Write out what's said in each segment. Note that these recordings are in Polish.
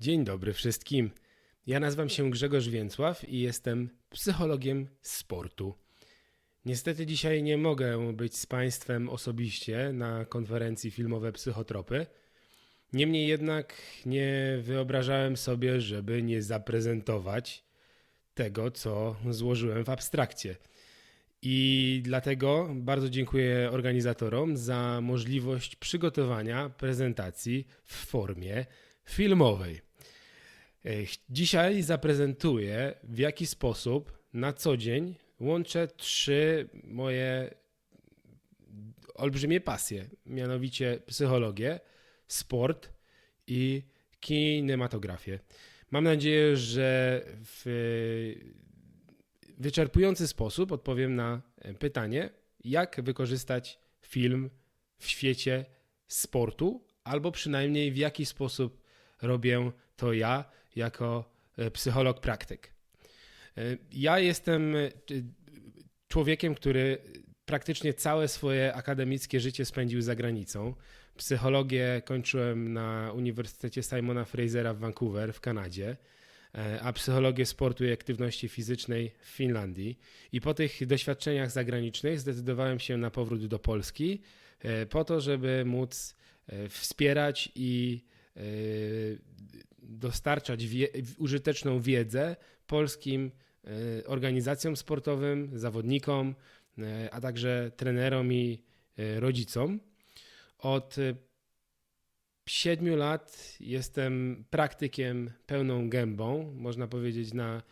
Dzień dobry wszystkim. Ja nazywam się Grzegorz Więcław i jestem psychologiem sportu. Niestety dzisiaj nie mogę być z Państwem osobiście na konferencji filmowe Psychotropy. Niemniej jednak nie wyobrażałem sobie, żeby nie zaprezentować tego, co złożyłem w abstrakcie. I dlatego bardzo dziękuję organizatorom za możliwość przygotowania prezentacji w formie filmowej. E, Dzisiaj zaprezentuję, w jaki sposób na co dzień łączę trzy moje olbrzymie pasje, mianowicie psychologię, sport i kinematografię. Mam nadzieję, że w wyczerpujący sposób odpowiem na pytanie, jak wykorzystać film w świecie sportu, albo przynajmniej w jaki sposób robię to ja jako e, psycholog praktyk. E, Ja jestem e, człowiekiem, który praktycznie całe swoje akademickie życie spędził za granicą. Psychologię kończyłem na Uniwersytecie Simona Frasera w Vancouver w Kanadzie, a psychologię sportu i aktywności fizycznej w Finlandii. I po tych doświadczeniach zagranicznych zdecydowałem się na powrót do Polski po to, żeby móc wspierać i dostarczać wie, użyteczną wiedzę polskim e, organizacjom sportowym, zawodnikom, e, a także trenerom i e, rodzicom. Od e, siedmiu lat jestem praktykiem pełną gębą, można powiedzieć na e,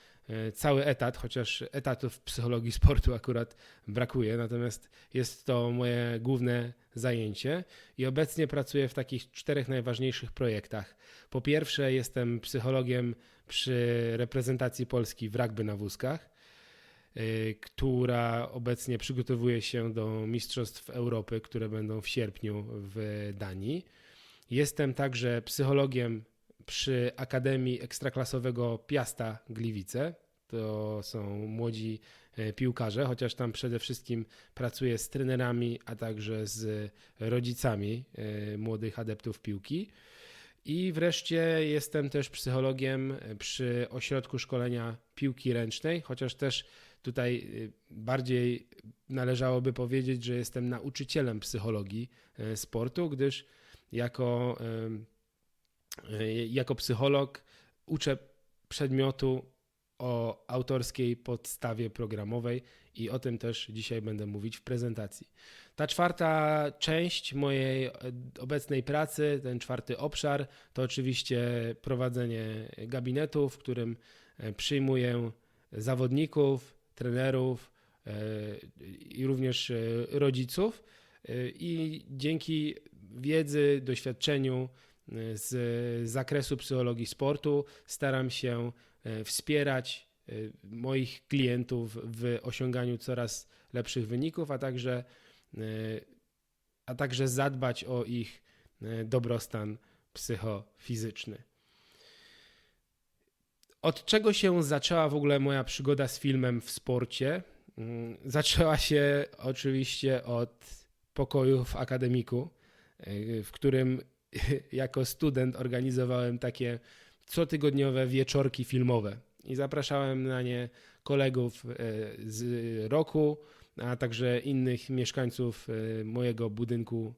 cały etat, chociaż etatów w psychologii sportu akurat brakuje, natomiast jest to moje główne zajęcie i obecnie pracuję w takich czterech najważniejszych projektach. Po pierwsze, jestem psychologiem przy reprezentacji Polski w rugby na wózkach, y, która obecnie przygotowuje się do Mistrzostw Europy, które będą w sierpniu w Danii. Jestem także psychologiem przy Akademii Ekstraklasowego Piasta Gliwice. To są młodzi e, piłkarze, chociaż tam przede wszystkim pracuję z trenerami, a także z rodzicami e, młodych adeptów piłki. I wreszcie jestem też psychologiem przy ośrodku szkolenia piłki ręcznej, chociaż też tutaj y, bardziej należałoby powiedzieć, że jestem nauczycielem psychologii e, sportu, gdyż jako, e, jako psycholog uczę przedmiotu o autorskiej podstawie programowej i o tym też dzisiaj będę mówić w prezentacji. Ta czwarta część mojej obecnej pracy, ten czwarty obszar, to oczywiście prowadzenie gabinetu, w którym e, przyjmuję zawodników, trenerów e, i również e, rodziców. I dzięki wiedzy, doświadczeniu z zakresu psychologii sportu staram się e, wspierać e, moich klientów w osiąganiu coraz lepszych wyników, a także, e, a także zadbać o ich dobrostan psychofizyczny. Od czego się zaczęła w ogóle moja przygoda z filmem w sporcie? Mm, Zaczęła się oczywiście od pokoju w akademiku, w którym jako student organizowałem takie cotygodniowe wieczorki filmowe i zapraszałem na nie kolegów y, z roku, a także innych mieszkańców y, mojego budynku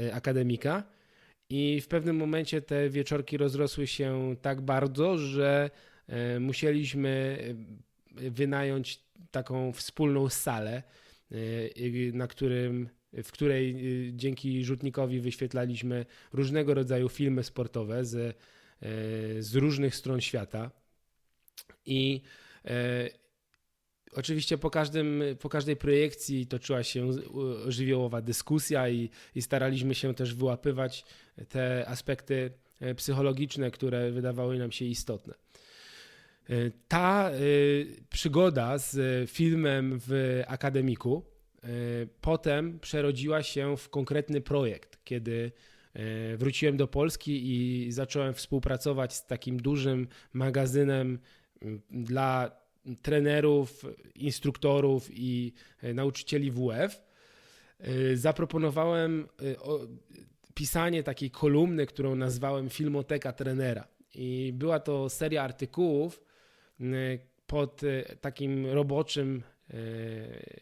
y, akademika. I w pewnym momencie te wieczorki rozrosły się tak bardzo, że e, musieliśmy e, wynająć taką wspólną salę, e, na którym, w której e, dzięki rzutnikowi wyświetlaliśmy różnego rodzaju filmy sportowe z, e, z różnych stron świata. I e, oczywiście po, każdym, po każdej projekcji toczyła się żywiołowa dyskusja i, i staraliśmy się też wyłapywać te aspekty e, psychologiczne, które wydawały nam się istotne. E, Ta przygoda z filmem w akademiku potem przerodziła się w konkretny projekt, kiedy e, wróciłem do Polski i zacząłem współpracować z takim dużym magazynem dla trenerów, instruktorów i e, nauczycieli WF. E, Zaproponowałem e, pisanie takiej kolumny, którą nazwałem Filmoteka Trenera. i była to seria artykułów pod takim roboczym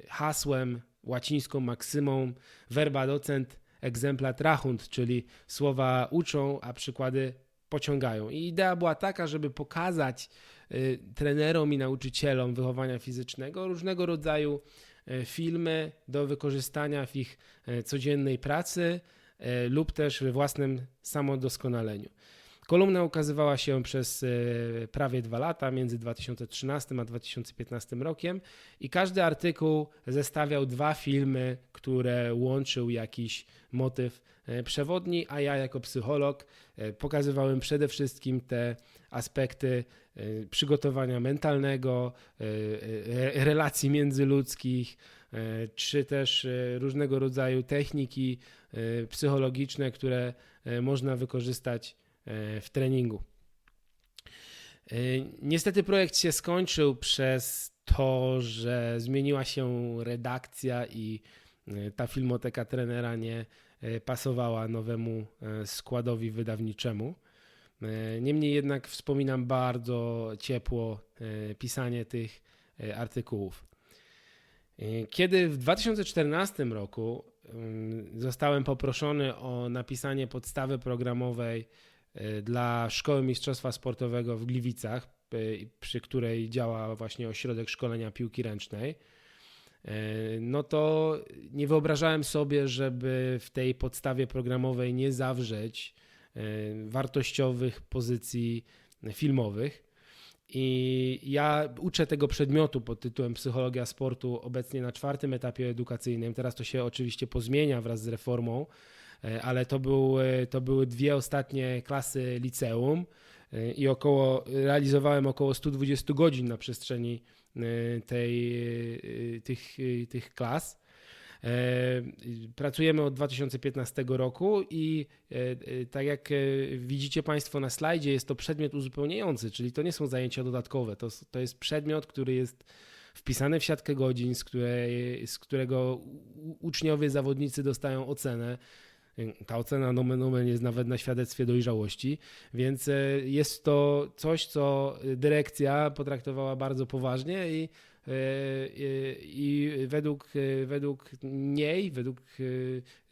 hasłem, łacińską maksymą verba docent exempla trahunt, czyli słowa uczą, a przykłady pociągają. I idea była taka, żeby pokazać y, trenerom i nauczycielom wychowania fizycznego różnego rodzaju y, filmy do wykorzystania w ich codziennej pracy lub też we własnym samodoskonaleniu. Kolumna ukazywała się przez prawie dwa lata, między 2013 a 2015 rokiem, i każdy artykuł zestawiał dwa filmy, które łączył jakiś motyw E, przewodni, a ja jako psycholog e, pokazywałem przede wszystkim te aspekty e, przygotowania mentalnego, relacji międzyludzkich, czy też różnego rodzaju techniki psychologiczne, które można wykorzystać w treningu. Niestety projekt się skończył przez to, że zmieniła się redakcja i ta filmoteka trenera nie E, pasowała nowemu e, składowi wydawniczemu. E, niemniej jednak wspominam bardzo ciepło pisanie tych artykułów. Kiedy w 2014 roku mm, zostałem poproszony o napisanie podstawy programowej dla Szkoły Mistrzostwa Sportowego w Gliwicach, przy której działa właśnie ośrodek szkolenia piłki ręcznej, E, no to nie wyobrażałem sobie, żeby w tej podstawie programowej nie zawrzeć e, wartościowych pozycji filmowych. I ja uczę tego przedmiotu pod tytułem Psychologia sportu obecnie na czwartym etapie edukacyjnym. Teraz to się oczywiście pozmienia wraz z reformą, e, ale to, był, to były dwie ostatnie klasy liceum i około, realizowałem około 120 godzin na przestrzeni tej, tych, tych klas. E, pracujemy od 2015 roku i e, tak jak e, widzicie Państwo na slajdzie, jest to przedmiot uzupełniający, czyli to nie są zajęcia dodatkowe, to, to jest przedmiot, który jest wpisany w siatkę godzin, z, której, z którego uczniowie, zawodnicy dostają ocenę. Ta ocena nomen omen jest nawet na świadectwie dojrzałości, więc e, jest to coś, co dyrekcja potraktowała bardzo poważnie i, e, i według, e, według niej, według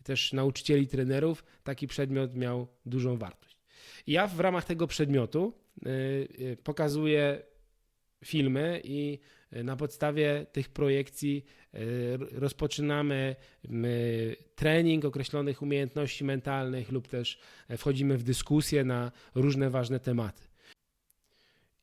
też nauczycieli, trenerów, taki przedmiot miał dużą wartość. Ja w ramach tego przedmiotu pokazuję filmy i na podstawie tych projekcji e, rozpoczynamy trening określonych umiejętności mentalnych lub też e, wchodzimy w dyskusję na różne ważne tematy.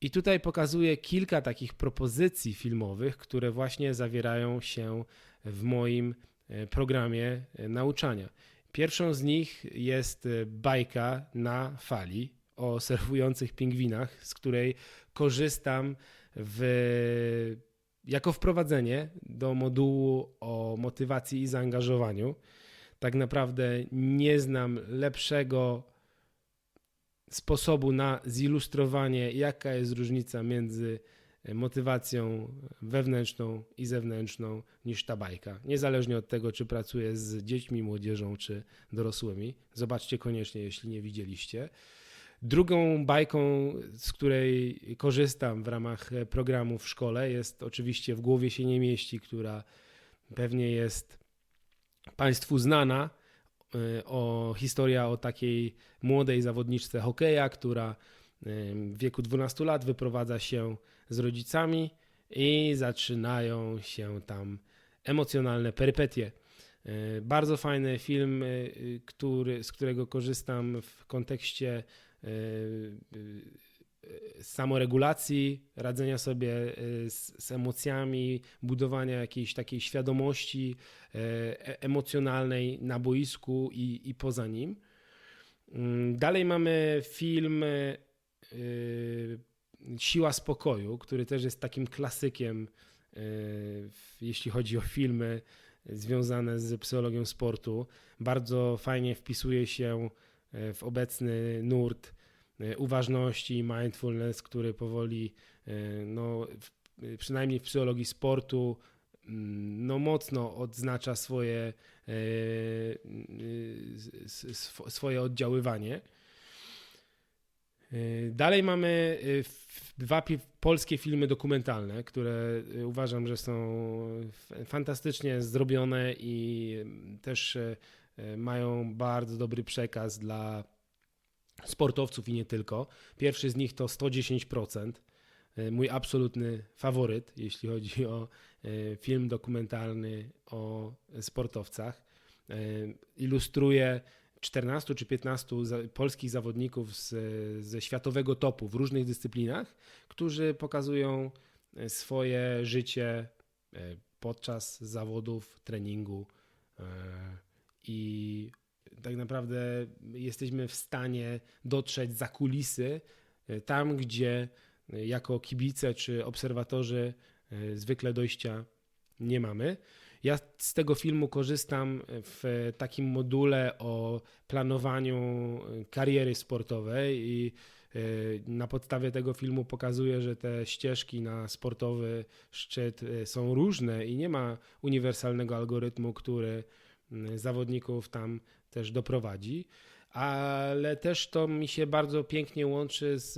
I tutaj pokazuję kilka takich propozycji filmowych, które właśnie zawierają się w moim e, programie nauczania. Pierwszą z nich jest bajka na fali o surfujących pingwinach, z której korzystam w, jako wprowadzenie do modułu o motywacji i zaangażowaniu. Tak naprawdę nie znam lepszego sposobu na zilustrowanie, jaka jest różnica między motywacją wewnętrzną i zewnętrzną niż ta bajka. Niezależnie od tego, czy pracuję z dziećmi, młodzieżą czy dorosłymi. Zobaczcie koniecznie, jeśli nie widzieliście. Drugą bajką, z której korzystam w ramach programu w szkole, jest oczywiście W głowie się nie mieści, która pewnie jest Państwu znana. E, o historia o takiej młodej zawodniczce hokeja, która e, w wieku 12 lat wyprowadza się z rodzicami i zaczynają się tam emocjonalne perypetie. E, bardzo fajny film, który, z którego korzystam w kontekście samoregulacji, radzenia sobie y, z, z, emocjami, budowania jakiejś takiej świadomości e, emocjonalnej na boisku i, i poza nim. Mm, dalej mamy film Siła Spokoju, który też jest takim klasykiem, jeśli chodzi o filmy związane z psychologią sportu. Bardzo fajnie wpisuje się E, w obecny nurt e, uważności i mindfulness, który powoli, e, no, przynajmniej w psychologii sportu, mm, no, mocno odznacza swoje, swoje oddziaływanie. Dalej mamy dwa polskie filmy dokumentalne, które uważam, że są fantastycznie zrobione i y, też mają bardzo dobry przekaz dla sportowców i nie tylko. Pierwszy z nich to 110%. y, Mój absolutny faworyt, jeśli chodzi o y, film dokumentalny o sportowcach. Ilustruje 14 czy 15 za, polskich zawodników z, ze światowego topu w różnych dyscyplinach, którzy pokazują e, swoje życie e, podczas zawodów, treningu e, i tak naprawdę jesteśmy w stanie dotrzeć za kulisy e, tam, gdzie e, jako kibice czy obserwatorzy e, zwykle dojścia nie mamy. Ja z tego filmu korzystam w takim module o planowaniu kariery sportowej i na podstawie tego filmu pokazuję, że te ścieżki na sportowy szczyt są różne i nie ma uniwersalnego algorytmu, który zawodników tam też doprowadzi. Ale też to mi się bardzo pięknie łączy z,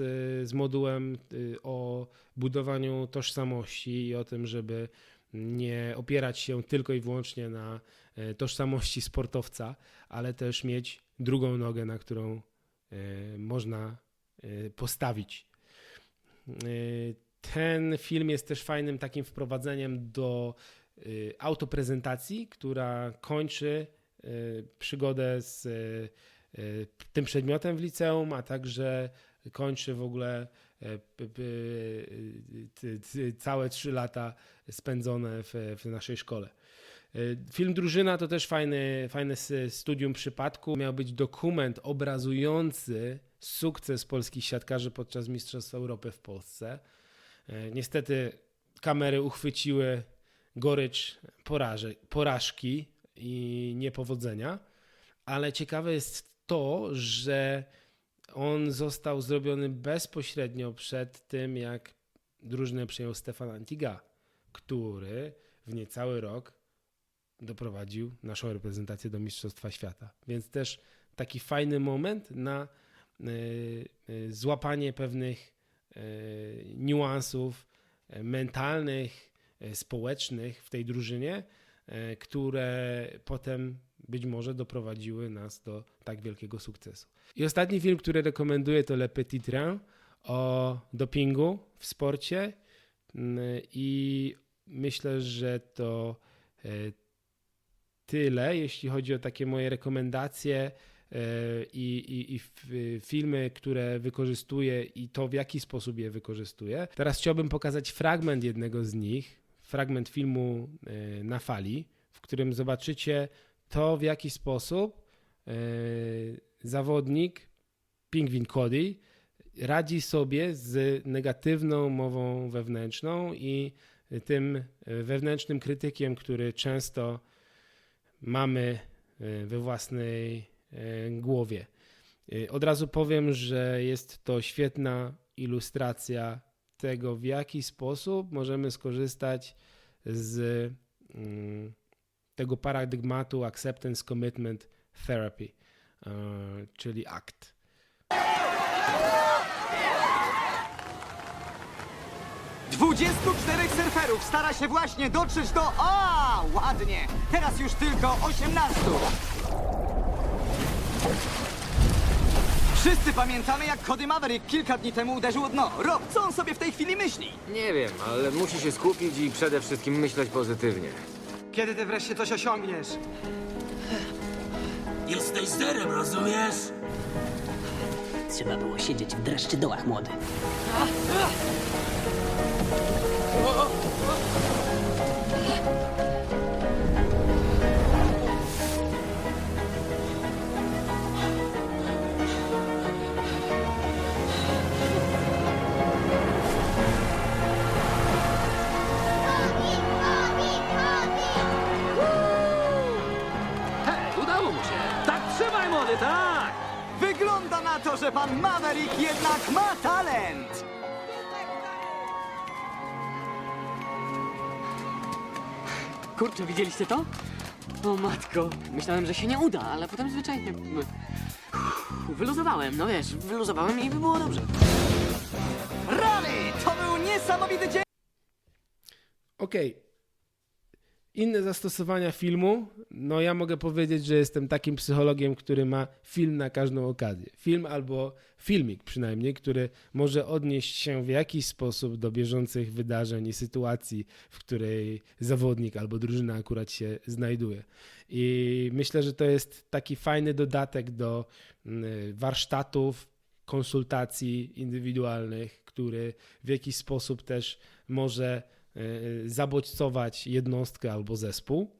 z modułem y, o budowaniu tożsamości i o tym, żeby nie opierać się tylko i wyłącznie na e, tożsamości sportowca, ale też mieć drugą nogę, na którą można postawić. Ten film jest też fajnym takim wprowadzeniem do autoprezentacji, która kończy e, przygodę z e, tym przedmiotem w liceum, a także kończy w ogóle całe trzy lata spędzone w, naszej szkole. Film Drużyna to też fajny, fajne studium przypadku. Miał być dokument obrazujący sukces polskich siatkarzy podczas Mistrzostw Europy w Polsce. Niestety kamery uchwyciły gorycz poraże, porażki i niepowodzenia, ale ciekawe jest to, że on został zrobiony bezpośrednio przed tym, jak drużynę przejął Stefan Antiga, który w niecały rok doprowadził naszą reprezentację do Mistrzostwa Świata. Więc też taki fajny moment na y, y, złapanie pewnych y, niuansów mentalnych, społecznych w tej drużynie, y, które potem być może doprowadziły nas do tak wielkiego sukcesu. I ostatni film, który rekomenduję, to Le Petit Train o dopingu w sporcie. Mm, I myślę, że to e, tyle, jeśli chodzi o takie moje rekomendacje e, i, i, i filmy, które wykorzystuję i to, w jaki sposób je wykorzystuję. Teraz chciałbym pokazać fragment jednego z nich, fragment filmu e, Na fali, w którym zobaczycie to, w jaki sposób e, zawodnik Pingwin Cody radzi sobie z negatywną mową wewnętrzną i tym wewnętrznym krytykiem, który często mamy e, we własnej głowie. Od razu powiem, że jest to świetna ilustracja tego, w jaki sposób możemy skorzystać z mm, tego paradygmatu Acceptance Commitment Therapy, e, czyli ACT. Dwudziestu czterech surferów stara się właśnie dotrzeć do... A, ładnie! Teraz już tylko osiemnastu. Wszyscy pamiętamy, jak Cody Maverick kilka dni temu uderzył o dno. Rob, co on sobie w tej chwili myśli? Nie wiem, ale musi się skupić i przede wszystkim myśleć pozytywnie. Kiedy ty wreszcie coś osiągniesz? Jesteś zerem, rozumiesz? Trzeba było siedzieć w dreszczy dołach, młody. Że pan Maverick jednak ma talent! Kurczę, widzieliście to? O matko, myślałem, że się nie uda, ale potem zwyczajnie... Wyluzowałem, no wiesz, wyluzowałem i było dobrze. Rany! To był niesamowity dzień! Okej. Inne zastosowania filmu. No ja mogę powiedzieć, że jestem takim psychologiem, który ma film na każdą okazję. Film albo filmik przynajmniej, który może odnieść się w jakiś sposób do bieżących wydarzeń i sytuacji, w której zawodnik albo drużyna akurat się znajduje. I myślę, że to jest taki fajny dodatek do mm, warsztatów, konsultacji indywidualnych, który w jakiś sposób też może zabodźcować jednostkę albo zespół.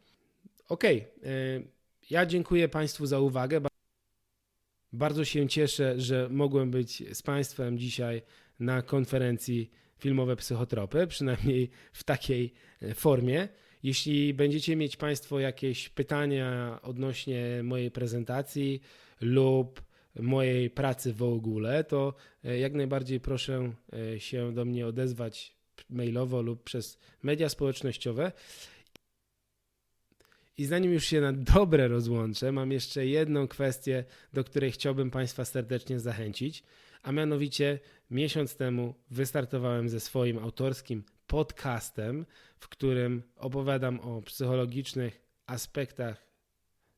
Okej, e, ja dziękuję Państwu za uwagę. Ba- Bardzo się cieszę, że mogłem być z Państwem dzisiaj na konferencji Filmowe Psychotropy, przynajmniej w takiej e, formie. Jeśli będziecie mieć Państwo jakieś pytania odnośnie mojej prezentacji lub mojej pracy w ogóle, to e, jak najbardziej proszę e, się do mnie odezwać mailowo lub przez media społecznościowe. I zanim już się na dobre rozłączę, mam jeszcze jedną kwestię, do której chciałbym Państwa serdecznie zachęcić, a mianowicie miesiąc temu wystartowałem ze swoim autorskim podcastem, w którym opowiadam o psychologicznych aspektach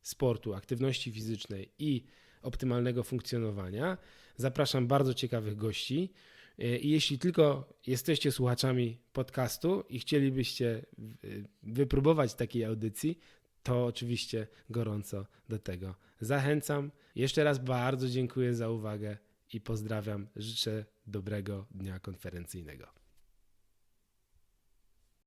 sportu, aktywności fizycznej i optymalnego funkcjonowania. Zapraszam bardzo ciekawych gości. E, I jeśli tylko jesteście słuchaczami podcastu i chcielibyście y, wypróbować takiej audycji, to oczywiście gorąco do tego zachęcam. Jeszcze raz bardzo dziękuję za uwagę i pozdrawiam. Życzę dobrego dnia konferencyjnego.